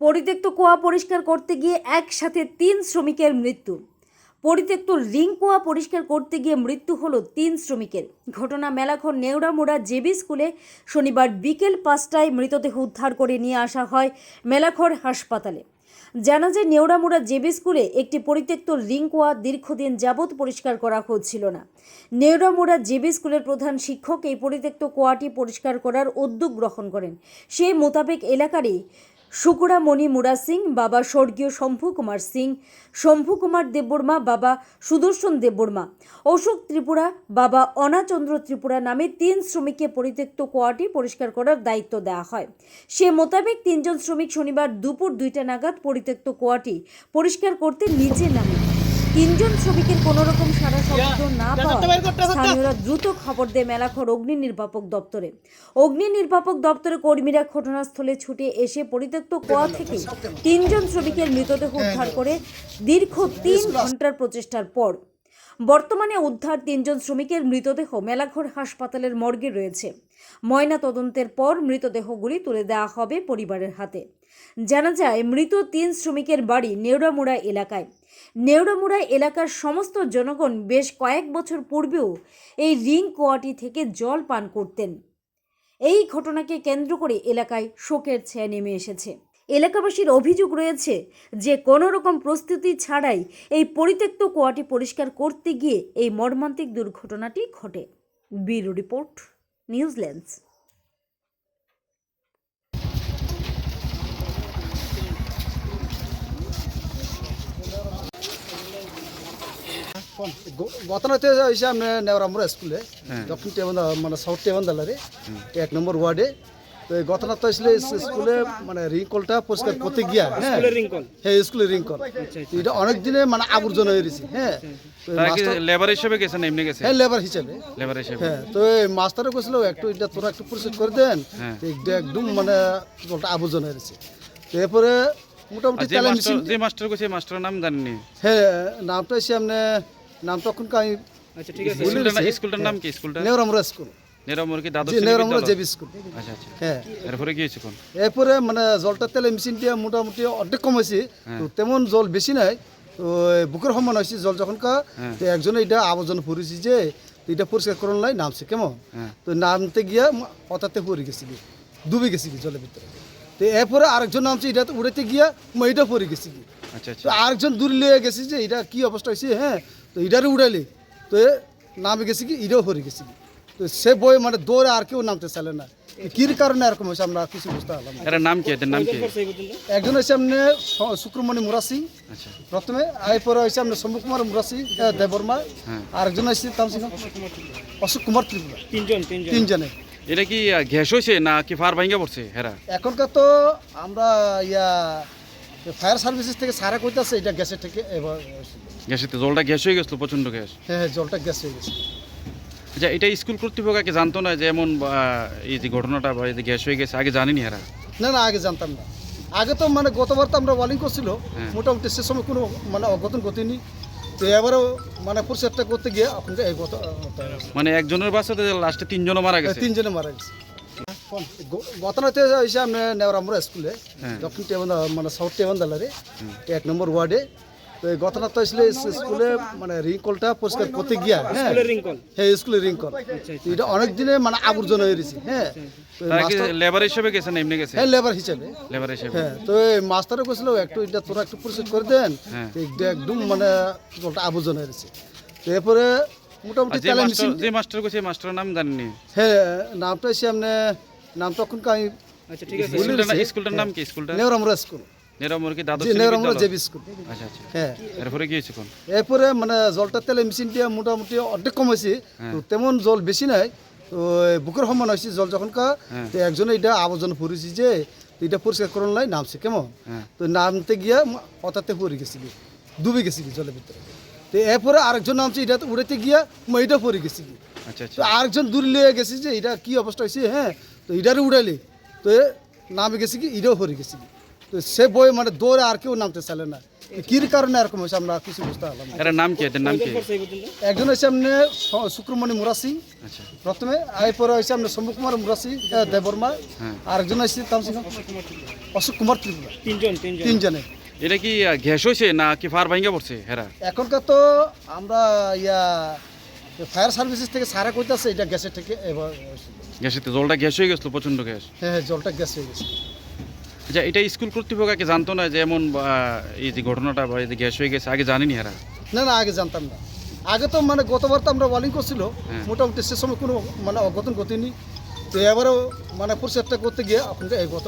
পরিত্যক্ত কুয়া পরিষ্কার করতে গিয়ে একসাথে তিন শ্রমিকের মৃত্যু। পরিত্যক্ত রিং কুয়া পরিষ্কার করতে গিয়ে মৃত্যু হলো তিন শ্রমিকের। ঘটনা মেলাখর নেওড়ামোড়া জেবি স্কুলে শনিবার বিকেল পাঁচটায় মৃতদেহ উদ্ধার করে নিয়ে আসা হয় মেলাখর হাসপাতালে। জানা যায় নেওড়ামোড়া জেবি স্কুলে একটি পরিত্যক্ত রিং কুয়া দীর্ঘদিন যাবৎ পরিষ্কার করা হচ্ছিল না। নেওড়ামোড়া জেবি স্কুলের প্রধান শিক্ষক এই পরিত্যক্ত কুয়াটি পরিষ্কার করার উদ্যোগ গ্রহণ করেন। সেই মোতাবেক এলাকারই শুকুরামণি মুরা সিং, বাবা স্বর্গীয় শম্ভু কুমার সিং, শম্ভু কুমার দেববর্মা, বাবা সুদর্শন দেববর্মা। অশোক ত্রিপুরা, বাবা অনাচন্দ্র ত্রিপুরা নামে তিন শ্রমিককে পরিত্যক্ত কোয়াটি পরিষ্কার করার দায়িত্ব দেওয়া হয়। সে মোতাবেক তিনজন শ্রমিক শনিবার দুপুর দুইটা নাগাদ পরিত্যক্ত কোয়াটি পরিষ্কার করতে নিচে নামে। তিনজন শ্রমিকের কোনো রকম সারা শব্দ না পাওয়া স্থানীয়রা দ্রুত খবর দেয় মেলাখর অগ্নি নির্বাপক দপ্তরে। অগ্নি নির্বাপক দপ্তরের কর্মীরা ঘটনাস্থলে ছুটে এসে পরিত্যক্ত কোয়া থেকে তিনজন শ্রমিকের মৃতদেহ উদ্ধার করে দীর্ঘ তিন ঘণ্টার প্রচেষ্টার পর। বর্তমানে উদ্ধার তিনজন শ্রমিকের মৃতদেহ মেলাঘর হাসপাতালের মর্গে রয়েছে। ময়না তদন্তের পর মৃতদেহগুলি তুলে দেওয়া হবে পরিবারের হাতে। জানা যায়, মৃত তিন শ্রমিকের বাড়ি নেওড়ামুড়া এলাকায়। নেওড়ামুড়া এলাকার সমস্ত জনগণ বেশ কয়েক বছর পূর্বেও এই রিং কোয়াটি থেকে জল পান করতেন। এই ঘটনাকে কেন্দ্র করে এলাকায় শোকের ছায়া নেমে এসেছে। এলাকাবাসীর অভিযোগ রয়েছে যে কোনো রকম প্রস্তুতি ছাড়াই এই পরিত্যক্ত কুয়াটি পরিষ্কার করতে গিয়ে এই মর্মান্তিক দুর্ঘটনাটি ঘটে। Bureau report. নিউজিল্যান্ডস গতনাতে হয়েছে আমরা নেওরামুরা স্কুলে। দক্ষিণ টেবন মানে সাউথ টেবন্দালারে এক নম্বর ওয়ার্ডে তো এই ঘটনা তো আসলে স্কুলে মানে রিংকলটা পরিষ্কার করতে গিয়া হ্যাঁ। হ্যাঁ স্কুলের রিংকল। এটা অনেক দিনে মানে আবর্জনা হয়ে গেছে হ্যাঁ। লেবার হিসেবে গেছেন এমনি গেছে হ্যাঁ লেবার হিসেবে। লেবার হিসেবে। হ্যাঁ তো মাস্টারও কইছিল একটু এটা তোরা একটু পরিষ্কার করে দেন হ্যাঁ। একদম মানে আবর্জনা হয়ে গেছে এরপরে মোটামুটি যে মাস্টার কইছে মাস্টারের নাম জানেননি? হ্যাঁ নামটা এসে আপনি নাম তখন আমি স্কুলটার না- স্কুলটার নাম কি? স্কুলটা নেওরামুরা স্কুল। জি? আচ্ছা আচ্ছা। হ্যাঁ। এরপরে কি হয়েছে কোন? এরপরে মানে জলটা তেলে মেশিন দিয়ে মোটামুটি অর্ধেক কমেছে হ্যাঁ। তো তেমন জল বেশি নাই। তো বুকের সমান হয়েছে জল যখন কা হ্যাঁ। তো একজনে এটা আবর্জনা পড়েছি যে এটা পরিষ্কার করার লাই নামছে কেমন? তো নামতে গিয়া হঠাৎ পড়ে গেছি ডুবে গেছি জলের ভিতরে। তো এরপরে আরেকজন নামছে এটা উড়াতে গিয়া মই এটা পড়ে গেছি তো আরেকজন দূর লিয়ে গেছি যে এটা কি অবস্থা হয়েছে হ্যাঁ? তো এটারে উড়াইলে তো নামে গেছি কি এটাও পড়ে গেছি তো সে বই মানে দৌড়ে আর কেউ নামতে চাইলে না। কির কারণে এরকম হয়েছে আমরা কিছু বুঝতে পারলাম এর নাম কি? এদের নাম কি? একজন হচ্ছে আপনি শুক্রমণি মুরা সিং আচ্ছা। প্রথমে এরপরে হচ্ছে আপনি শম্ভু কুমার মুরা সিং আহ, দেববর্মা হ্যাঁ। আরেকজন হচ্ছে তাম অশোক কুমার ত্রিপুরা। তিনজন তিনজন। তিনজনে। এটা কি গ্যাস হয়েছে না কি ফার ভাঙ্গা পড়ছে হেরা? এখনকার তো আমরা ইয়া ফায়ার সার্ভিসেস থেকে সারা কইতাছে এটা গ্যাসের থেকে এবার গ্যাসের জলটা গ্যাস হয়ে গেছিল প্রচণ্ড গ্যাস হ্যাঁ হ্যাঁ জলটা গ্যাস হয়ে গেছে। আচ্ছা এটা স্কুল কর্তৃপক্ষ আগে জানতো না যে এমন এই যে ঘটনাটা বা এই যে গ্যাস হয়ে গেছে আগে জানিনি হেরা না না আগে জানতাম না। আগে তো মানে গতবার তো আমরা ওয়ালিং করছিল হ্যাঁ। মোটামুটি সে সময় কোনো মানে অঘটন ঘটেনি। তো এবারও মানে পরিষ্কারটা করতে গিয়ে এখন এই গত মানে একজনের বাসাতে লাস্টে তিনজনও মারা গেছে? তিনজনে মারা গেছে। গতনাতে হয়েছে আমরা নেওরামুরা স্কুলে হ্যাঁ। দক্ষিণ টেবন্দা মানে সাউথ টেবন্দালারে এক নম্বর ওয়ার্ডে। তো এই ঘটনা তো আসলে স্কুলে মানে রিংকলটা পরিষ্কার করতে গিয়া হ্যাঁ। হ্যাঁ স্কুলের রিংকল। তো এটা অনেক দিনে মানে আবর্জনা হয়ে গেছে হ্যাঁ। লেবার হিসেবে এমনি গেছে? হ্যাঁ লেবার হিসেবে। লেবার হিসেবে। হ্যাঁ তো মাস্টারও কইছিল একটু এটা তোরা একটু পরিষ্কার করে দেন হ্যাঁ। তো এটা একদম মানে আবর্জনা হয়ে গেছে এরপরে মোটামুটি যে মাস্টার মেশিন যে মাস্টার কইছে মাস্টারের নাম জানেননি? হ্যাঁ নামটা এসে আপনি নাম তখন আমি আচ্ছা ঠিক আছে। স্কুলটার নাম কি? স্কুলটা নেওরামুরা স্কুল। জি? আচ্ছা আচ্ছা। হ্যাঁ। এরপরে কি হয়েছে কোন? এরপরে মানে জলটা তেলে মেশিন দিয়ে মোটামুটি অর্ধেক কম হ্যাঁ। তো তেমন জল বেশি নাই। তো বুকের সমান হয়েছে জল যখন কা হ্যাঁ। তো একজনে এটা আবর্জন পড়েছি যে এটা পরিষ্কার করার লাই নামছে কেমন? তো নামতে গিয়া হঠাৎ পড়ে গেছি ডুবে গেছি জলের ভিতরে। তো এরপরে আরেকজন নামছে এটা উড়াতে গিয়া মই এটা পড়ে গেছি আচ্ছা আচ্ছা। তো আরেকজন দূর লিয়ে গেছি যে এটা কি অবস্থা হয়েছে হ্যাঁ? তো এটারে উড়াইলে তো নামে গেছি কি এটাও পড়ে গেছি তো সে বই মানে দৌড়ে আর কেউ নামতে চাইলে না। কির কারণে এরকম হয়েছে আমরা কিছু বুঝতে পারলাম না। এর নাম কি? এদের নাম কি? একজন হয়েছে আপনি শুক্রমণি মুরাসি আচ্ছা। প্রথমে এরপরে হচ্ছে আপনার শম্ভু কুমার মুরাসি দেববর্মা হ্যাঁ। আর একজন সিং অশোক কুমার ত্রিপুরা। তিনজন তিনজন। তিনজনে। এটা কি গ্যাস হয়েছে না কি ফায়ার ভাঙ্গা পড়ছে হেরা? এখনকার তো আমরা ইয়া ফায়ার সার্ভিসেস থেকে সারা কইতাছে এটা গ্যাসের থেকে এবার গ্যাসের জলটা গ্যাস হয়ে গেছিল প্রচণ্ড গ্যাস। হ্যাঁ হ্যাঁ জলটা গ্যাস হয়ে গেছে। আচ্ছা এটা স্কুল কর্তৃপক্ষ আগে জানতো না যে এমন এই যে ঘটনাটা বা এই যে গ্যাস হয়ে গেছে আগে জানিনি এরা? না না আগে জানতাম না। আগে তো মানে গতবার তো আমরা ওয়ালিং করছিল হ্যাঁ। মোটামুটি সে সময় কোনো মানে অঘটন ঘটেনি। তো এবারও মানে পরিষ্কারটা করতে গিয়ে আপনাকে এই গত